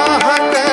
विवाह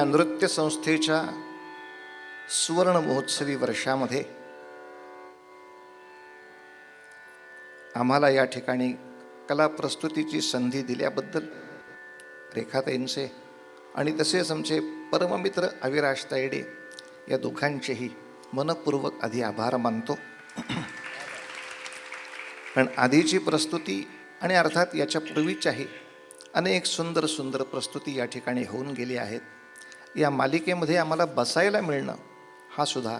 या नृत्य संस्थेच्या सुवर्ण महोत्सवी वर्षामध्ये आम्हाला या ठिकाणी कला प्रस्तुतीची संधी दिल्याबद्दल रेखाताईंचे आणि तसेच आमचे परममित्र अविराश तायडे या दोघांचेही मनपूर्वक आधी आभार मानतो. पण आधीची प्रस्तुती आणि अर्थात याच्या पूर्वीच्याही अनेक सुंदर सुंदर प्रस्तुती या ठिकाणी होऊन गेली आहेत. या मालिकेमध्ये आम्हाला बसायला मिळणं हा सुद्धा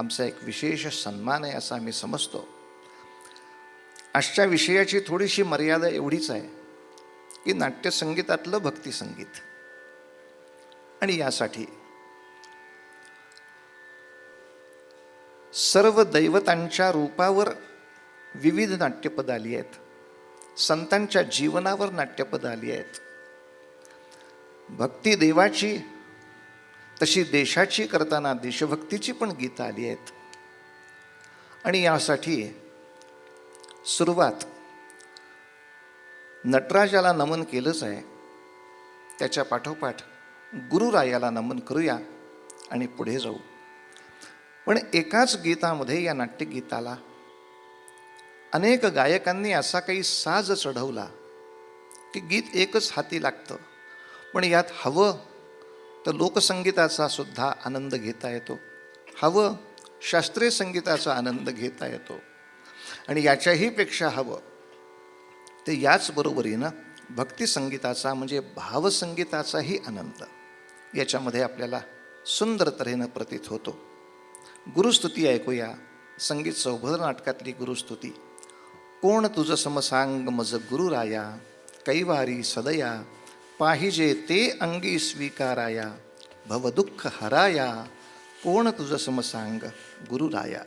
आमचा एक विशेष सन्मान आहे असं आम्ही समजतो. आजच्या विषयाची थोडीशी मर्यादा एवढीच आहे की नाट्यसंगीतातलं भक्तिसंगीत. आणि यासाठी सर्व दैवतांच्या रूपावर विविध नाट्यपद आली आहेत. संतांच्या जीवनावर नाट्यपद आली आहेत. भक्ती देवाची तशी देशाची करताना देशभक्तीची पण गीतं आली आहेत. आणि यासाठी सुरुवात नटराजाला नमन केलंच आहे. त्याच्या पाठोपाठ गुरुरायाला नमन करूया आणि पुढे जाऊ. पण एकाच गीतामध्ये या नाट्यगीताला अनेक गायकांनी असा काही साज चढवला की गीत एकच हाती लागतं. पण यात हवं तर लोकसंगीताचा सुद्धा आनंद घेता येतो. हवं शास्त्रीय संगीताचा आनंद घेता येतो. आणि याच्याही पेक्षा हवं ते याच बरोबरीनं भक्तिसंगीताचा म्हणजे भावसंगीताचाही आनंद याच्यामध्ये आपल्याला सुंदर तऱ्हेनं प्रतीत होतो. गुरुस्तुती ऐकूया. संगीत सौभद्र नाटकातली गुरुस्तुती. कोण तुझं समसांग मज गुरुराया कैवारी सदया पाहिजे ते अंगी स्वीकाराया. भवदुःख हराया. कोण तुझं समसांग? गुरुराया.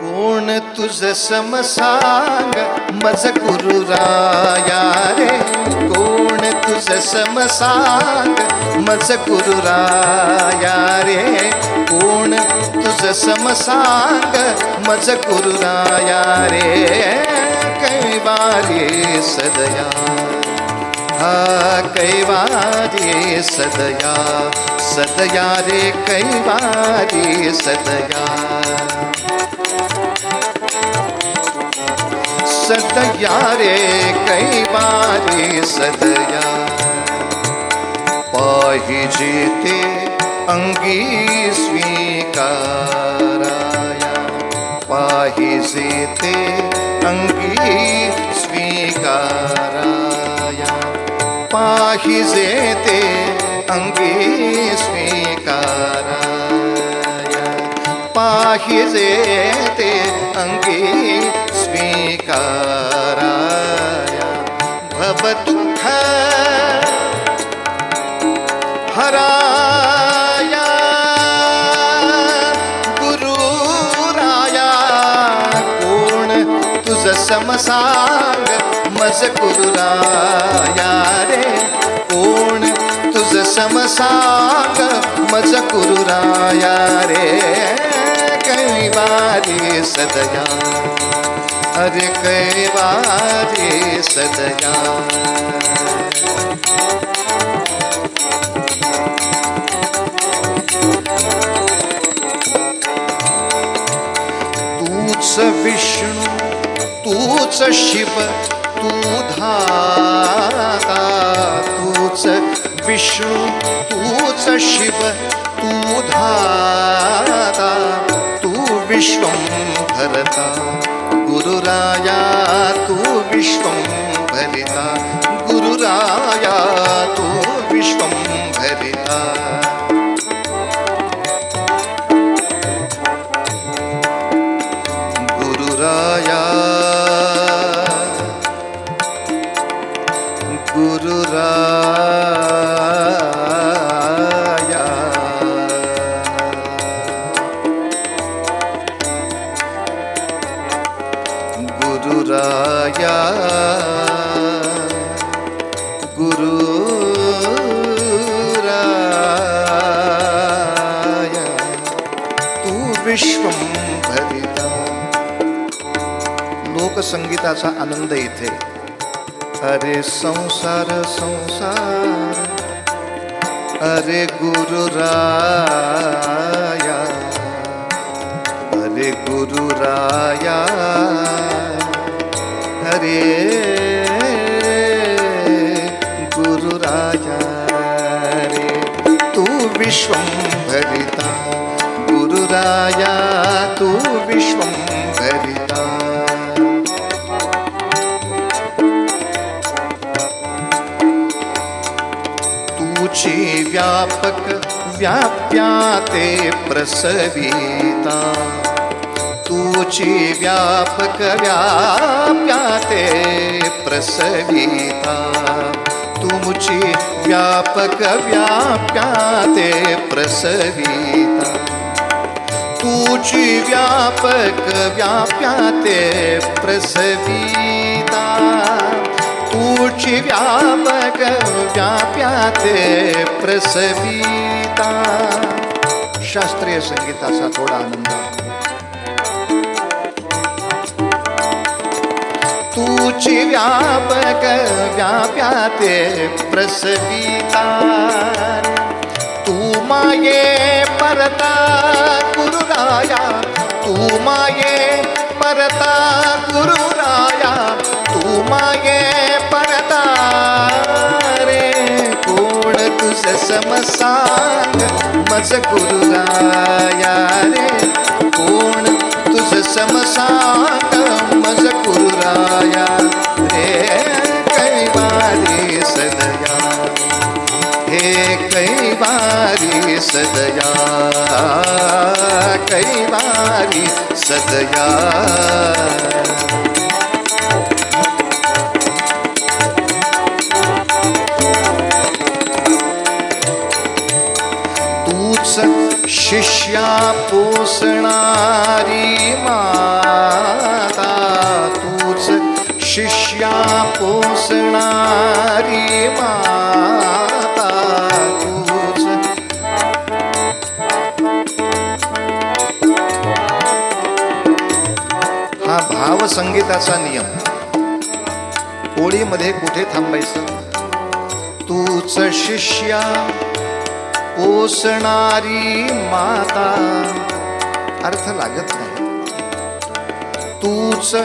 कोण तुझ समसांग मज गुरुराया रे। कोण तुझ समसांग मज गुरुराया रे। कोण तुझ समसांग मज गुरुराया रे। कैवारे सदया। हा कैवारे सदया। सदया रे कैवारे सदया। सदया रे कैवारी सदया पाहिजे ते अंगी स्वीकाराया। पाहिजे ते अंगी स्वीकाराया। पाहिजे ते अंगी स्वीकाराया। पाहिजे ते अंगी स्वीकाराया भवदुःख हराया। गुरुराया कोण तुझ समसांग मज गुरुराया रे। कोण तुझ समसांग मज गुरुराया रे। कैवारी सदया। अरे कैवारे सदया। तूच विष्णू तूच शिव तू धाता। तूच विष्णू तूच शिव तू धाता। तू विश्वं भरता तू त्याचा आनंद इथे. अरे संसार संसार. अरे गुरुराया अरे गुरुराया अरे गुरुराया रे. तू विश्वं भरिता. गुरुराया तू विश्वं भरिता. व्यापक व्याप्या ते प्रसविता. तूची व्यापक व्याप्या ते प्रसविता. तुमची व्यापक व्याप्या ते प्रसविता. तुची व्यापक व्याप्या ते प्रसविता. तुची व्यापक व्याप्या प्रसविता. शास्त्रीय संगीताचा थोडा आनंद. तुची व्यापक व्याप्याते प्रसविता. तू माये परता गुरुराया तू माये परता गुरुरा तुझ समसांग मज गुरुराया रे कोण तुझ समसांग मज गुरुराया रे कैवारी सदया. हे कैवारी सदया. कैवारी सदया. शिष्या पोसणारी माता तूच शिष्या पोसणारी माता तूच. हा भाव संगीताचा नियम. होळीमध्ये कुठे थांबायचं? तूच शिष्या पोसणारी माता. अर्थ लागत नाही. तूच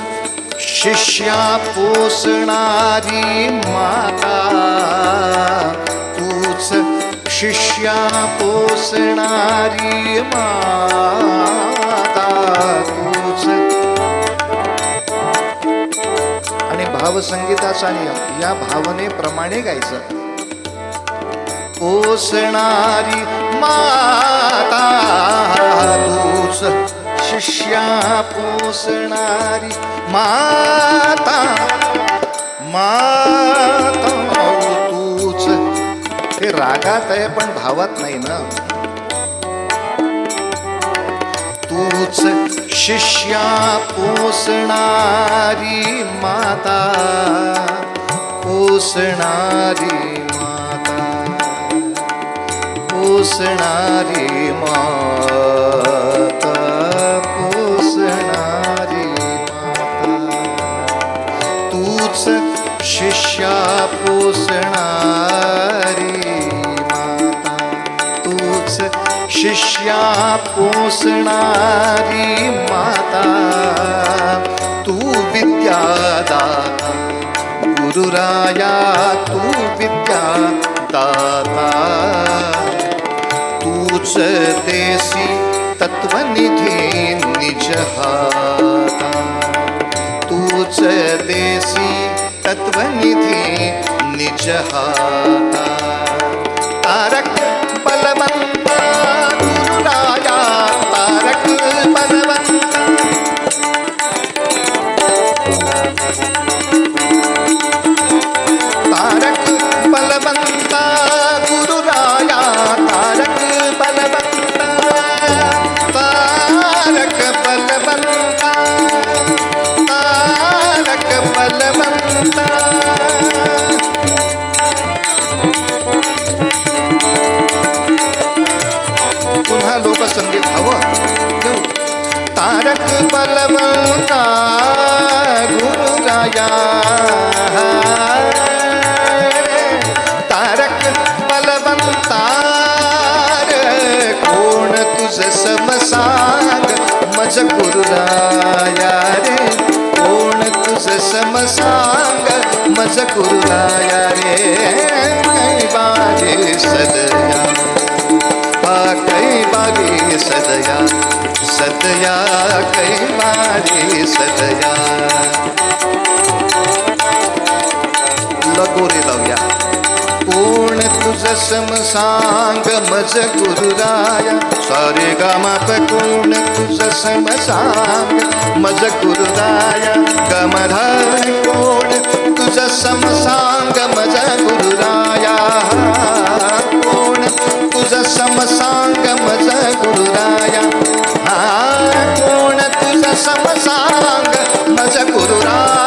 शिष्या पोसणारी माता. तूच शिष्या पोसणारी माता. तूच. आणि भावसंगीताचा नियम या भावनेप्रमाणे गायचं. पोसणारी माता तूच शिष्या पोसणारी माता माता तूच. हे रागात आहे पण भावात नाही ना. तूच शिष्या पोसणारी माता पोसणारी पोसणारी माता पोसणारी माता. तूच शिष्या पोसणारी माता तूच शिष्या पोसणारी माता. तू विद्यादाता गुरुराया तू विद्या दाता तूच देसी तत्वनिधी निज तूच देसी तत्वनिधी निजहाता मला लोकसंगीत हवं. तारक बलवंता गुरुराया तारक बलवंता कोण तुझ समसाग? मज गुरुराया रे. कोण तुझ समसाग? मज गुरुराया रे बाजे. सदया सदया कै बागे सदया। लगोरे लावूया कोण तुझ समसांग मज गुरुराया सारे गामात कोण तुझ समसांग मज गुरुराया गमधार कोण तुझ समसांग मज समसांग मज गुरुराया